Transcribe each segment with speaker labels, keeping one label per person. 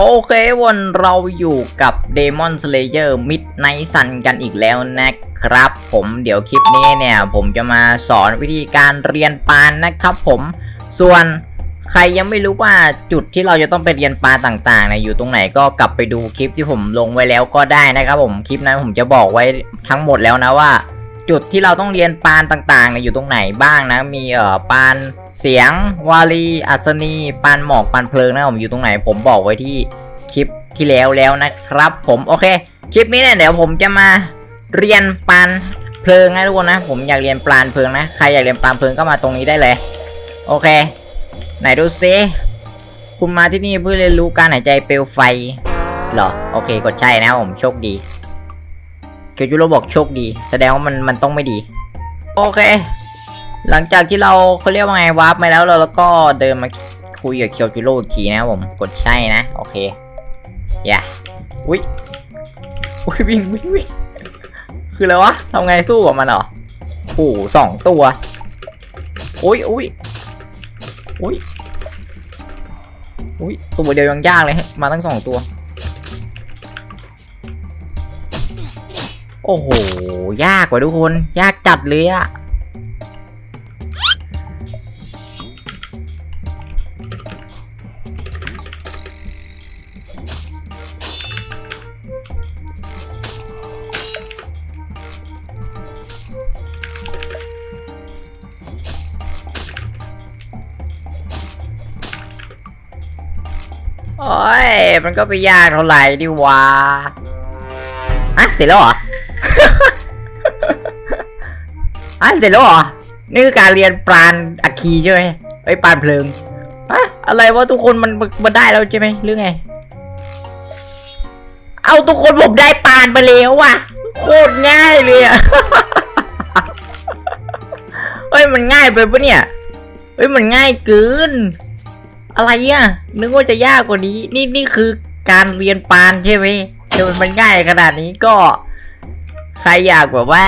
Speaker 1: โอเควันเราอยู่กับ Demon Slayer Midnight Sun กันอีกแล้วนะครับ ผมเดี๋ยวคลิปนี้เนี่ย ผมจะมาสอนวิธีการเรียนปานนะครับผมส่วนใครยังไม่รู้ว่าจุดที่เราจะต้องไปเรียนปานต่างๆเนี่ยอยู่ตรงไหนก็กลับไปดูคลิปที่ผมลงไว้แล้วก็ได้นะครับผมคลิปนั้นผมจะบอกไว้ทั้งหมดแล้วนะว่า จุดที่เราต้องเรียนปานต่างๆเนี่ยอยู่ตรงไหนบ้างนะ มีเอ่อปาน เสียงวาลีอัศนีปานหมอกปานเพลิงนะผมอยู่ตรงไหน ผมบอกไว้ที่คลิปที่แล้วแล้วนะครับ ผมโอเค คลิปนี้เนี่ยเดี๋ยวผมจะมาเรียนปานเพลิงนะทุกคนนะ ผมอยากเรียนปานเพลิงนะใครอยากเรียนปานเพลิงก็มาตรงนี้ได้เลย โอเค ไหนดูซิคุณมาที่นี่เพื่อเรียนรู้การหายใจเปลวไฟเหรอโอเคกดใช่นะผมโชคดีเกียวจูโรบอกโชคดี แสดงว่ามันมันต้องไม่ดี โอเค หลังจากที่เราเขาเรียกว่าไงวาร์ปมาแล้วเราแล้วก็เดินมาคุยกับเคียวจูโร่อีกทีนะผมกดใช่นะ โอเคอย่าอุ้ยอุ้ยวิ่งวิ่งวิ่งคืออะไรวะทำไงสู้กับมันเหรอโอ้โหสองตัวอุ้ยอุ้ยอุ้ยอุ้ยตัวเดียวยังยากเลยมาตั้งสองตัว โอ้โห ยากกว่าทุกคน ยากจัดเลยอะ โอ้ย มันก็ไปยากเท่าไหร่ดิวะอะเสร็จแล้วเหรอ อะเสร็จแล้วเหรอ นี่คือการเรียนปราณอัคคีใช่ไหมไอ้ปราณเพลิงอะอะไรวะทุกคนมันมันได้แล้วใช่ไหมหรือไง เอาทุกคนผมได้ปานไปแล้วว่ะ โคตรง่ายเลยอะเฮ้ยมันง่ายไปปะเนี่ย เฮ้ยมันง่ายเกิน อะไรอะ นึกว่าจะยากกว่านี้ นี่นี่คือการเรียนปานใช่ไหมจนมันง่ายขนาดนี้ก็ ใครอยากแบบว่า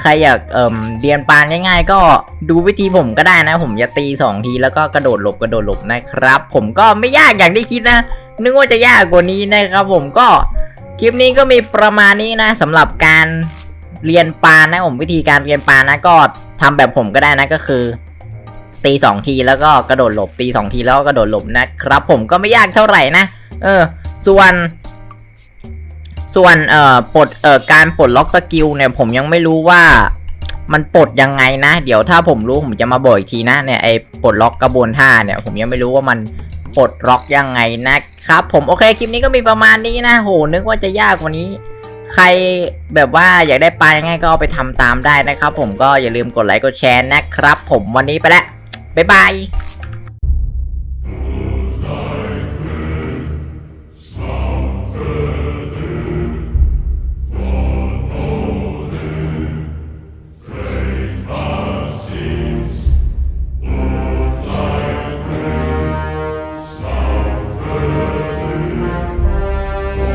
Speaker 1: ใครอยากเอ่มเรียนปานง่าย ๆ ก็ดูวิธีผมก็ได้นะ ผมจะตีสองทีแล้วก็กระโดดหลบกระโดดหลบนะครับ ผมก็ไม่ยากอย่างที่คิดนะ นึกว่าจะยากกว่านี้นะครับ ผมก็คลิปนี้ก็มีประมาณนี้นะสำหรับการเรียนปานนะผมวิธีการเรียนปานนะก็ทำแบบผมก็ได้นะก็คือ ตีสองทีแล้วก็กระโดดหลบตีสองทีแล้วก็กระโดดหลบนะครับ ผมก็ไม่ยากเท่าไหร่นะเออ ส่วน ส่วนเอ่อปลดเอ่อการปลดล็อกสกิลเนี่ยผมยังไม่รู้ว่ามันปลดยังไงนะ เดี๋ยวถ้าผมรู้ผมจะมาบอกอีกทีนะเนี่ยไอ้ปลดล็อกกระบวนท่าเนี่ย ผมยังไม่รู้ว่ามันปลดล็อกยังไงนะครับ ผมโอเคคลิปนี้ก็มีประมาณนี้นะโหนึกว่าจะยากกว่านี้ ใครแบบว่าอยากได้ปลายังไงก็เอาไปทำตามได้นะครับ ผมก็อย่าลืมกดไลค์กดแชร์นะครับ ผมวันนี้ไปแล้ว บ๊ายบาย